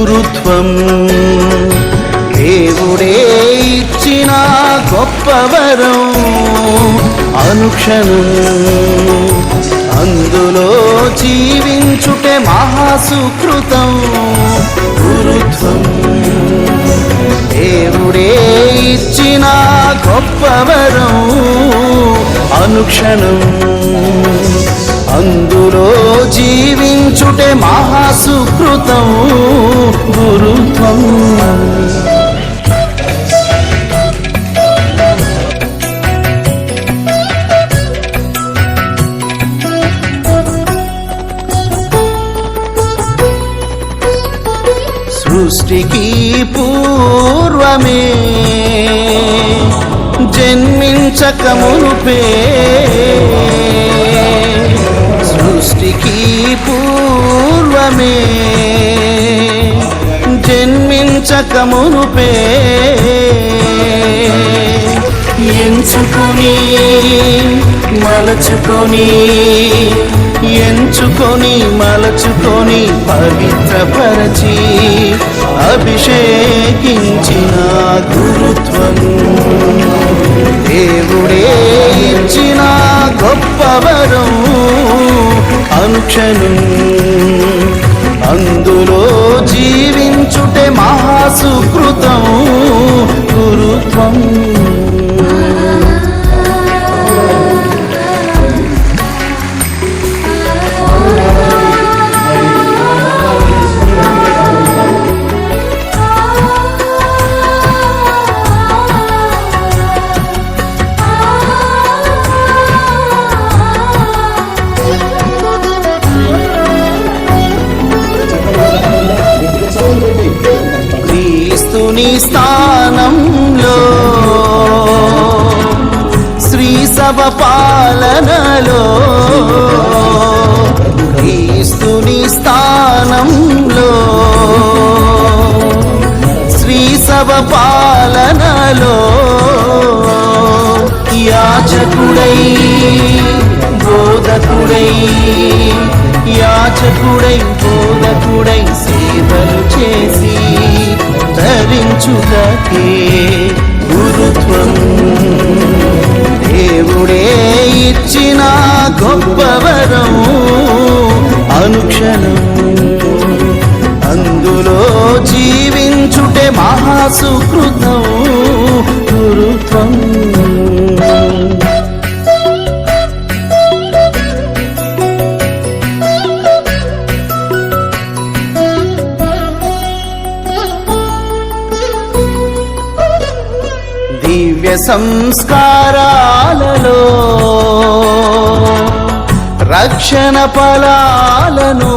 గురుత్వం. దేవుడే ఇచ్చిన గొప్పవరం అనుక్షణం. అందులో జీవించుటే మహాసుకృతం. గురుత్వం. దేవుడే ఇచ్చిన గొప్పవరం అనుక్షణం. అందులో జీవించుటే మహాసుకృతం. గురుత్వం సృష్టికి పూర్వమే జన్మించక మునుపే. సృష్టికి పూర్వమే జన్మించక మునుపే ఎంచుకొని మలచుకొని ఎంచుకొని మలచుకొని పవిత్రపరచి అభిషేకించిన గురుత్వం. దేవుడే ఇచ్చిన గొప్పవరం అనుక్షణం అందులో జీవించుటే మహాసుకృతం స్థానంలో శ్రీ సభ పాలనలో క్రీస్తుని స్థానంలో శ్రీ సభ పాలనలో యాచకుడై బోధకుడై యాచకుడై బో పాలకుడై సేవలు చేసి ధరించుటకే గురుత్వం. దేవుడే ఇచ్చిన గొప్పవరం అనుక్షణం. అందులో జీవించుటే మహాసుకృతం. దివ్య సంస్కారాలలో రక్షణ ఫలాలను